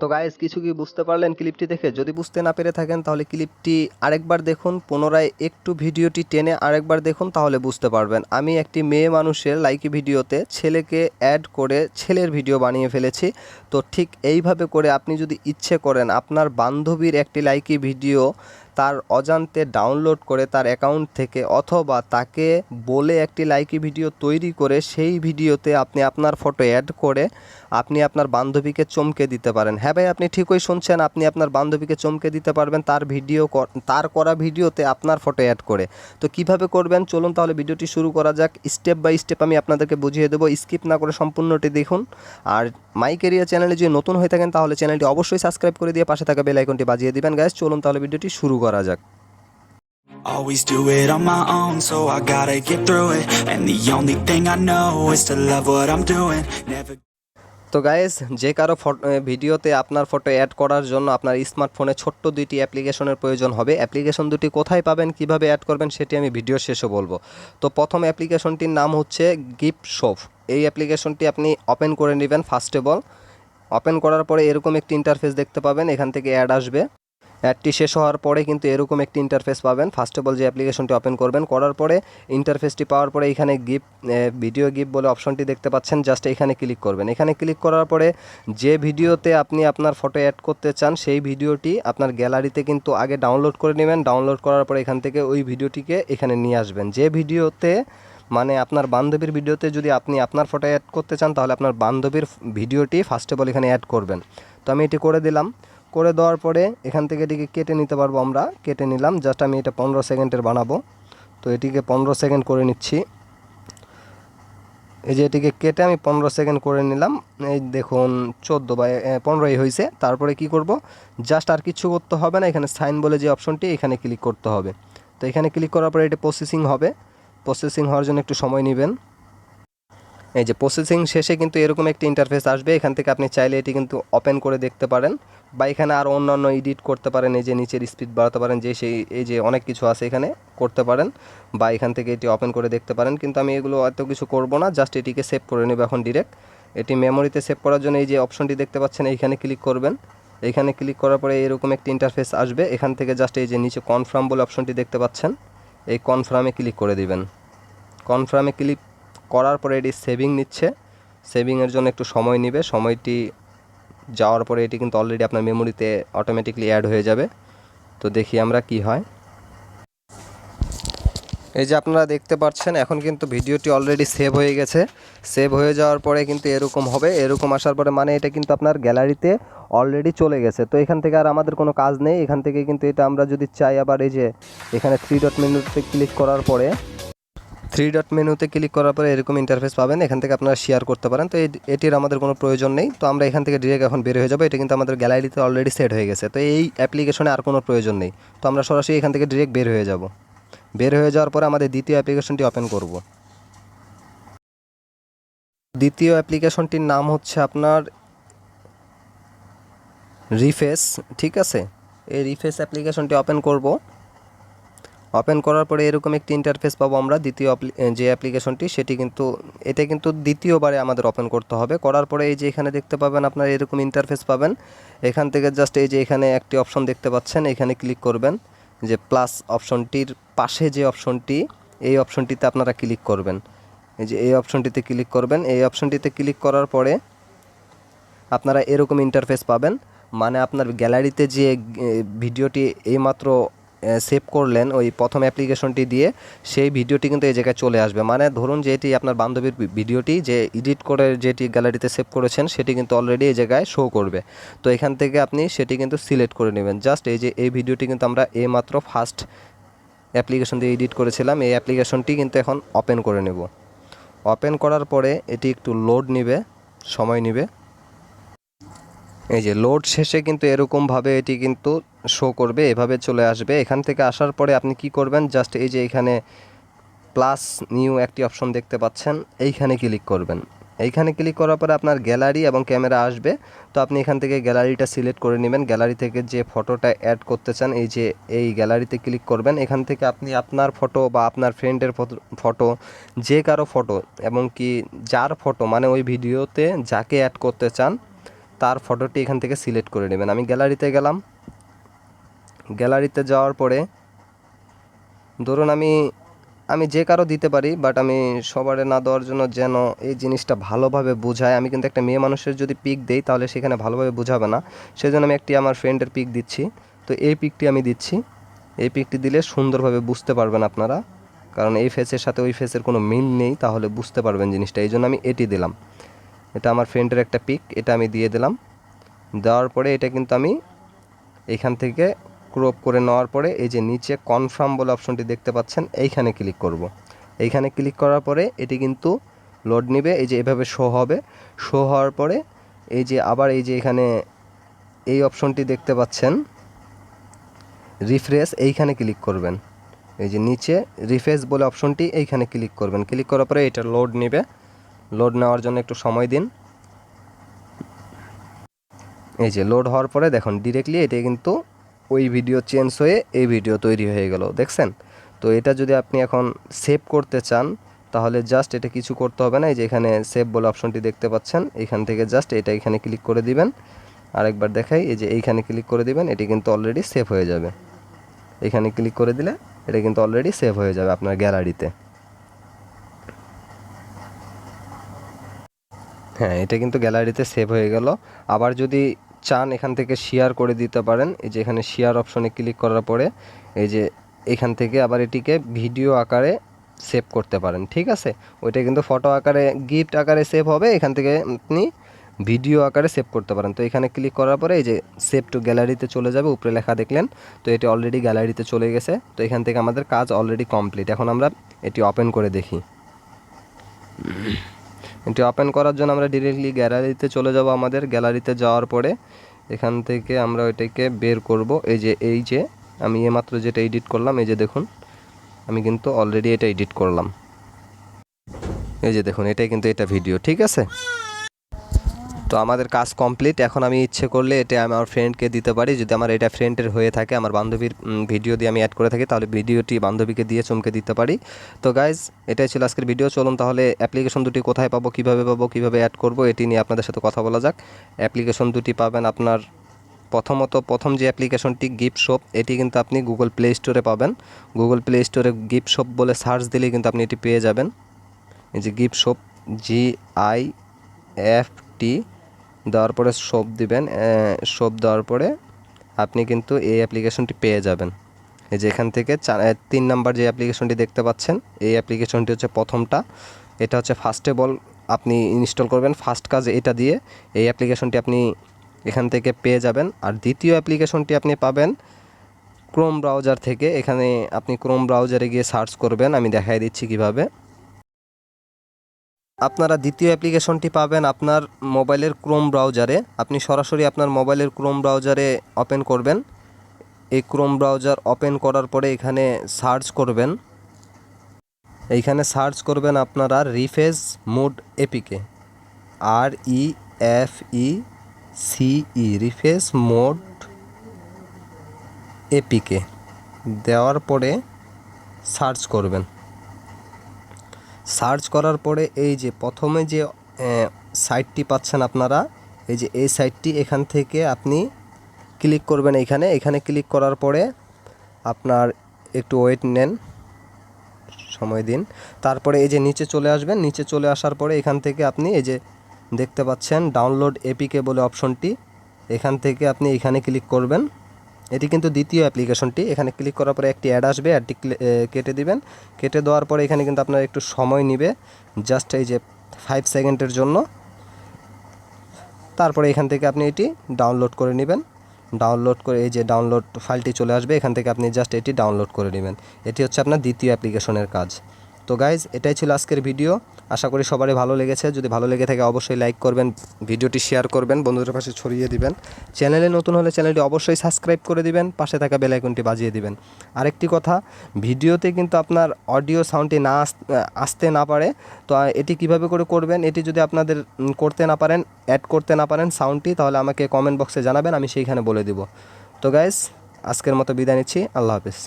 তো গায়েস কিছু কি বুঝতে পারলেন ক্লিপটি দেখে? যদি বুঝতে না পেরে থাকেন, তাহলে ক্লিপটি আরেকবার দেখুন, পুনরায় একটু ভিডিওটি টেনে আরেকবার দেখুন, তাহলে বুঝতে পারবেন। আমি একটি মেয়ে মানুষের লাইকি ভিডিওতে ছেলেকে অ্যাড করে ছেলের ভিডিও বানিয়ে ফেলেছি। তো ঠিক এইভাবে করে আপনি যদি ইচ্ছে করেন, আপনার বান্ধবীর একটি লাইকি ভিডিও তার অজান্তে ডাউনলোড করে তার অ্যাকাউন্ট থেকে অথবা তাকে বলে একটি লাইকি ভিডিও তৈরি করে সেই ভিডিওতে আপনি আপনার ফটো অ্যাড করে আপনি আপনার বান্ধবীকে চমকে দিতে পারেন। হ্যাঁ ভাই, আপনি ঠিকই শুনছেন, আপনি আপনার বান্ধবীকে চমকে দিতে পারবেন তার ভিডিও তার করা ভিডিওতে আপনার ফটো অ্যাড করে। তো কীভাবে করবেন? চলুন তাহলে ভিডিওটি শুরু করা যাক। স্টেপ বাই স্টেপ আমি আপনাদেরকে বুঝিয়ে দেবো। স্কিপ না করে সম্পূর্ণটি দেখুন। আর মাইক এরিয়া চ্যানেলে যদি নতুন হয়ে থাকেন, তাহলে চ্যানেলটি অবশ্যই সাবস্ক্রাইব করে দিয়ে পাশে থাকা বেল আইকনটি বাজিয়ে দিবেন। গাইস চলুন তাহলে ভিডিওটি শুরু করা যাক। Always do it on my own, so I gotta get through it. And the only thing I know is to love what I'm doing. Never তো গাইস যে কারও ফটো ভিডিওতে আপনার ফটো অ্যাড করার জন্য আপনার স্মার্টফোনে ছোট্ট দুইটি অ্যাপ্লিকেশনের প্রয়োজন হবে। অ্যাপ্লিকেশন দুটি কোথায় পাবেন কীভাবে অ্যাড করবেন সেটি আমি ভিডিও শেষে বলব। তো প্রথম অ্যাপ্লিকেশনটির নাম হচ্ছে গিফট শপ এই অ্যাপ্লিকেশনটি আপনি ওপেন করে নেবেন ফার্স্ট অফ অল ওপেন করার পরে এরকম একটি ইন্টারফেস দেখতে পাবেন এখান থেকে অ্যাড আসবে। অ্যাডটি শেষ হওয়ার পরে কিন্তু এরকম একটি ইন্টারফেস পাবেন। ফার্স্ট অফ অল যে অ্যাপ্লিকেশনটি ওপেন করবেন, করার পরে ইন্টারফেসটি পাওয়ার পরে এখানে গিফট ভিডিও গিফট বলে অপশনটি দেখতে পাচ্ছেন। জাস্ট এখানে ক্লিক করবেন। এখানে ক্লিক করার পরে যে ভিডিওতে আপনি আপনার ফটো অ্যাড করতে চান, সেই ভিডিওটি আপনার গ্যালারিতে কিন্তু আগে ডাউনলোড করে নেবেন। ডাউনলোড করার পরে এখান থেকে ওই ভিডিওটিকে এখানে নিয়ে আসবেন। যে ভিডিওতে মানে আপনার বান্ধবীর ভিডিওতে যদি আপনি আপনার ফটো অ্যাড করতে চান, তাহলে আপনার বান্ধবীর ভিডিওটি ফার্স্ট অফ অল এখানে অ্যাড করবেন। তো আমি এটি করে দিলাম। করে দেওয়ার পরে এখান থেকে এটিকে কেটে নিতে পারব আমরা। কেটে নিলাম জাস্ট আমি এটা পনেরো সেকেন্ডের বানাবো। তো এটিকে পনেরো সেকেন্ড করে নিচ্ছি। এই যে এটিকে কেটে আমি পনেরো সেকেন্ড করে নিলাম। এই দেখুন, চোদ্দ বা পনেরোই হয়েছে। তারপরে কি করব? জাস্ট আর কিছু করতে হবে না, এখানে সাইন বলে যে অপশনটি এখানে ক্লিক করতে হবে। তো এখানে ক্লিক করার পরে এটি প্রসেসিং হবে। প্রসেসিং হওয়ার জন্য একটু সময় নেবেন। এই যে প্রসেসিং শেষে কিন্তু এরকম একটি ইন্টারফেস আসবে। এখান থেকে আপনি চাইলে এটি কিন্তু ওপেন করে দেখতে পারেন বা এখানে আরও অন্যান্য এডিট করতে পারেন, এই যে নিচের স্পিড বাড়াতে পারেন, যে সেই, এই যে অনেক কিছু আছে এখানে করতে পারেন বা এখান থেকে এটি ওপেন করে দেখতে পারেন। কিন্তু আমি এগুলো এত কিছু করব না জাস্ট এটিকে সেভ করে নেব এখন ডিরেক্ট এটি মেমোরিতে সেভ করার জন্য এই যে অপশনটি দেখতে পাচ্ছেন, এইখানে ক্লিক করবেন। এইখানে ক্লিক করার পরে এরকম একটি ইন্টারফেস আসবে। এখান থেকে জাস্ট এই যে নিচে কনফার্ম বলে অপশনটি দেখতে পাচ্ছেন। এই কনফার্মে ক্লিক করে দিবেন। কনফার্মে ক্লিক করার পরে এটি সেভিং নিচ্ছে। সেভিংয়ের জন্য একটু সময় নেবে। সময়টি যাওয়ার পরে এটি কিন্তু অলরেডি আপনার মেমোরিতে অটোমেটিকলি অ্যাড হয়ে যাবে। তো দেখি আমরা কি হয়। এই যে আপনারা দেখতে পাচ্ছেন, এখন কিন্তু ভিডিওটি অলরেডি সেভ হয়ে গেছে। সেভ হয়ে যাওয়ার পরে কিন্তু এরকম হবে। এরকম আসার পরে মানে এটা কিন্তু আপনার গ্যালারিতে অলরেডি চলে গেছে। তো এখান থেকে আর আমাদের কোনো কাজ নেই। এখান থেকে কিন্তু এটা আমরা যদি চাই আবার এই যে এখানে থ্রি ডট মেনুতে ক্লিক করার পরে থ্রি ডট মেনুতে ক্লিক করার পরে এরকম ইন্টারফেস পাবেন, এখান থেকে আপনারা শেয়ার করতে পারেন। তো এটির আমাদের কোনো প্রয়োজন নেই। তো আমরা এখান থেকে ডিরেক্ট এখন বের হয়ে যাব। এটা কিন্তু আমাদের গ্যালারিতে অলরেডি সেট হয়ে গেছে। তো এই অ্যাপ্লিকেশনে আর কোনো প্রয়োজন নেই। তো আমরা সরাসরি এখান থেকে ডিরেক্ট বের হয়ে যাব। বের হয়ে যাওয়ার পরে আমাদের দ্বিতীয় অ্যাপ্লিকেশনটি ওপেন করব। দ্বিতীয় অ্যাপ্লিকেশনটির নাম হচ্ছে আপনার রিফেস ঠিক আছে? এই রিফেস অ্যাপ্লিকেশনটি ওপেন করব। ওপেন করার পরে এরকম একটি ইন্টারফেস পাবো আমরা, দ্বিতীয় যে অ্যাপ্লিকেশনটি সেটি কিন্তু এটা কিন্তু দ্বিতীয়বারে আমাদের ওপেন করতে হবে। করার পরে এই যে এখানে দেখতে পাবেন আপনার এরকম ইন্টারফেস পাবেন। এখান থেকে জাস্ট এই যে এখানে একটি অপশন দেখতে পাচ্ছেন, এখানে ক্লিক করবেন। যে প্লাস অপশনটির পাশে যে অপশনটি এই অপশনটিতে আপনারা ক্লিক করবেন। এই যে এই অপশনটিতে ক্লিক করবেন। এই অপশনটিতে ক্লিক করার পরে আপনারা এরকম ইন্টারফেস পাবেন। মানে আপনার গ্যালারিতে যে ভিডিওটি এইমাত্র সেভ করলেন ওই প্রথম অ্যাপ্লিকেশনটি দিয়ে, সেই ভিডিওটি কিন্তু এই জায়গায় চলে আসবে। মানে ধরুন যে এটি আপনার বান্ধবীর ভিডিওটি যে এডিট করে যেটি গ্যালারিতে সেভ করেছেন, সেটি কিন্তু অলরেডি এই জায়গায় শো করবে। তো এখান থেকে আপনি সেটি কিন্তু সিলেক্ট করে নেবেন। জাস্ট এই যে, এই ভিডিওটি কিন্তু আমরা এইমাত্র ফার্স্ট অ্যাপ্লিকেশন দিয়ে এডিট করেছিলাম। এই অ্যাপ্লিকেশনটি কিন্তু এখন ওপেন করে নেব। ওপেন করার পরে এটি একটু লোড নেবে, সময় নেবে। এই যে লোড শেষে কিন্তু এরকমভাবে এটি কিন্তু শো করবে, এভাবে চলে আসবে। এখান থেকে আসার পরে আপনি কি করবেন? জাস্ট এই যে এখানে প্লাস নিউ একটি অপশন দেখতে পাচ্ছেন, এইখানে ক্লিক করবেন। এইখানে ক্লিক করার পরে আপনার গ্যালারি এবং ক্যামেরা আসবে। তো আপনি এখান থেকে গ্যালারিটা সিলেক্ট করে নেবেন। গ্যালারি থেকে যে ফটোটা অ্যাড করতে চান, এই যে এই গ্যালারিতে ক্লিক করবেন। এখান থেকে আপনি আপনার ফটো বা আপনার ফ্রেন্ডের ফটো যে কারও ফটো এবং কি যার ফটো মানে ওই ভিডিওতে যাকে অ্যাড করতে চান তার ফটোটি এখান থেকে সিলেক্ট করে নেবেন। আমি গ্যালারিতে গেলাম। গ্যালারিতে যাওয়ার পরে ধরুন আমি আমি যে কারও দিতে পারি বাট আমি সবারে না দেওয়ার জন্য যেন এই জিনিসটা ভালোভাবে বোঝায়। আমি কিন্তু একটা মেয়ে মানুষের যদি পিক দেই, তাহলে সেখানে ভালোভাবে বোঝাবে না। সেজন্য আমি একটি আমার ফ্রেন্ডের পিক দিচ্ছি। তো এই পিকটি আমি দিচ্ছি। এই পিকটি দিলে সুন্দরভাবে বুঝতে পারবেন আপনারা। কারণ এই ফেসের সাথে ওই ফেসের কোনো মিল নেই, তাহলে বুঝতে পারবেন জিনিসটা। এই জন্য আমি এটি দিলাম। এটা আমার ফ্রেন্ডের একটা পিক এটা আমি দিয়ে দিলাম। দেওয়ার পরে এটা কিন্তু আমি এখান থেকে ক্রপ করে নেওয়ার পরে এই যে নিচে কনফার্ম বলে অপশনটি দেখতে পাচ্ছেন, এইখানে ক্লিক করব। এইখানে ক্লিক করার পরে এটি কিন্তু লোড নেবে, এই যে এভাবে শো হবে। শো হওয়ার পরে এই যে আবার এই যে এখানে এই অপশনটি দেখতে পাচ্ছেন রিফ্রেশ এইখানে ক্লিক করবেন। এই যে নিচে রিফ্রেশ বলে অপশনটি এইখানে ক্লিক করবেন। ক্লিক করার পরে এটা লোড নেবে। লোড নেওয়ার জন্য একটু সময় দিন। এই যে লোড হওয়ার পরে দেখুন ডিরেক্টলি এটা কিন্তু ওই ভিডিও চেঞ্জ হয়ে এই ভিডিও তৈরি হয়ে গেল, দেখছেন? তো এটা যদি আপনি এখন সেভ করতে চান, তাহলে জাস্ট এটা কিছু করতে হবে না, এই যে এখানে সেভ বলে অপশনটি দেখতে পাচ্ছেন, এখান থেকে জাস্ট এটা এখানে ক্লিক করে দিবেন। আরেকবার দেখাই, এই যে এইখানে ক্লিক করে দিবেন, এটি কিন্তু অলরেডি সেভ হয়ে যাবে। এখানে ক্লিক করে দিলে এটা কিন্তু অলরেডি সেভ হয়ে যাবে আপনার গ্যালারিতে হ্যাঁ এটা কিন্তু গ্যালারিতে সেভ হয়ে গেল। আবার যদি চান এখান থেকে শেয়ার করে দিতে পারেন, এই যে এখানে শেয়ার অপশনে ক্লিক করার পরে এই যে এখান থেকে আবার এটিকে ভিডিও আকারে সেভ করতে পারেন, ঠিক আছে? ওইটা কিন্তু ফটো আকারে গিফট আকারে সেভ হবে, এখান থেকে আপনি ভিডিও আকারে সেভ করতে পারেন। তো এখানে ক্লিক করার পরে এই যে সেভ টু গ্যালারিতে চলে যাবে, উপরে লেখা দেখলেন, তো এটি অলরেডি গ্যালারিতে চলে গেছে। তো এখান থেকে আমাদের কাজ অলরেডি কমপ্লিট এখন আমরা এটি ওপেন করে দেখি। এটি ওপেন করার জন্য আমরা ডিরেক্টলি গ্যালারিতে চলে যাব আমাদের। গ্যালারিতে যাওয়ার পরে এখান থেকে আমরা ওইটাকে বের করব। এই যে এই যে, আমি এইমাত্র যেটা এডিট করলাম, এই যে দেখুন, আমি কিন্তু অলরেডি এটা এডিট করলাম। এই যে দেখুন, এটাই কিন্তু এটা ভিডিও ঠিক আছে? তো আমাদের কাজ কমপ্লিট এখন আমি ইচ্ছে করলে এটা আমি আমার ফ্রেন্ডকে দিতে পারি। যদি আমার এটা ফ্রেন্ডের হয়ে থাকে, আমার বান্ধবীর ভিডিও দিয়ে আমি অ্যাড করে থাকি, তাহলে ভিডিওটি বান্ধবীকে দিয়ে চমকে দিতে পারি। তো গাইজ এটাই ছিল আজকের ভিডিও চলুন তাহলে অ্যাপ্লিকেশন দুটি কোথায় পাবো, কীভাবে পাবো, কীভাবে অ্যাড করব, এটি নিয়ে আপনাদের সাথে কথা বলা যাক। অ্যাপ্লিকেশন দুটি পাবেন আপনার প্রথমত প্রথম যে অ্যাপ্লিকেশনটি গিফট শপ এটি কিন্তু আপনি গুগল প্লে স্টোরে পাবেন। গুগল প্লে স্টোরে গিফট শপ বলে সার্চ দিলেই কিন্তু আপনি এটি পেয়ে যাবেন। এই যে gift shop G I F T দেওয়ার পরে শপ দিবেন শপ দেওয়ার পরে আপনি কিন্তু এই অ্যাপ্লিকেশনটি পেয়ে যাবেন। এই যে এখান থেকে তিন নাম্বার যে অ্যাপ্লিকেশনটি দেখতে পাচ্ছেন, এই অ্যাপ্লিকেশনটি হচ্ছে প্রথমটা। এটা হচ্ছে ফার্স্টে বল, আপনি ইনস্টল করবেন ফার্স্ট কাজ এটা দিয়ে এই অ্যাপ্লিকেশনটি আপনি এখান থেকে পেয়ে যাবেন। আর দ্বিতীয় অ্যাপ্লিকেশনটি আপনি পাবেন ক্রোম ব্রাউজার থেকে। এখানে আপনি ক্রোম ব্রাউজারে গিয়ে সার্চ করবেন, আমি দেখাই দিচ্ছি কীভাবে। আপনারা দ্বিতীয় অ্যাপ্লিকেশনটি পাবেন আপনার মোবাইলের ক্রোম ব্রাউজারে। আপনি সরাসরি আপনার মোবাইলের ক্রোম ব্রাউজারে ওপেন করবেন। এই ক্রোম ব্রাউজার ওপেন করার পরে এখানে সার্চ করবেন। এইখানে সার্চ করবেন আপনারা Reface mode APK. R E F E C E Reface mode APK. দেওয়ার পরে সার্চ করবেন। সার্চ করার পরে এই যে প্রথমে যে সাইটটি পাচ্ছেন আপনারা, এই যে এই সাইটটি এখান থেকে আপনি ক্লিক করবেন এইখানে এখানে ক্লিক করার পরে আপনার একটু ওয়েট নেন, সময় দিন। তারপরে এই যে নিচে চলে আসবেন, নিচে চলে আসার পরে এখান থেকে আপনি এই যে দেখতে পাচ্ছেন, ডাউনলোড এপিকে বলে অপশনটি, এখান থেকে আপনি এখানে ক্লিক করবেন। এটি কিন্তু দ্বিতীয় অ্যাপ্লিকেশনটি এখানে ক্লিক করার পরে একটি অ্যাড আসবে অ্যাডটি কেটে দিবেন। কেটে দেওয়ার পরে এখানে কিন্তু আপনার একটু সময় নেবে জাস্ট এই যে ফাইভ সেকেন্ডের জন্য। তারপরে এখান থেকে আপনি এটি ডাউনলোড করে নেবেন। ডাউনলোড করে এই যে ডাউনলোড ফাইলটি চলে আসবে, এখান থেকে আপনি জাস্ট এটি ডাউনলোড করে নেবেন। এটি হচ্ছে আপনার দ্বিতীয় অ্যাপ্লিকেশনের কাজ। তো গাইজ এটাই ছিল আজকের ভিডিও আশা করি সবারই ভালো লেগেছে। যদি ভালো লেগে থাকে অবশ্যই লাইক করবেন, ভিডিওটি শেয়ার করবেন, বন্ধুদের পাশে ছড়িয়ে দিবেন। চ্যানেলে নতুন হলে চ্যানেলটি অবশ্যই সাবস্ক্রাইব করে দিবেন, পাশে থাকা বেল আইকনটি বাজিয়ে দিবেন। আরেকটি কথা, ভিডিওতে কিন্তু আপনার অডিও সাউন্ডটি না আসতে না পারে, তো এটি কীভাবে করে করবেন, এটি যদি আপনাদের করতে না পারেন অ্যাড করতে না পারেন সাউন্ডটি তাহলে আমাকে কমেন্ট বক্সে জানাবেন, আমি সেইখানে বলে দিব। তো গাইস আজকের মতো বিদায় নিচ্ছি, আল্লাহ হাফিজ।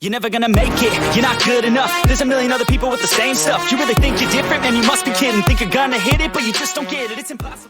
You're never gonna make it, you're not good enough. There's a million other people with the same stuff. You really think you're different, man? You must be kidding. Think you're gonna hit it, but you just don't get it. It's impossible.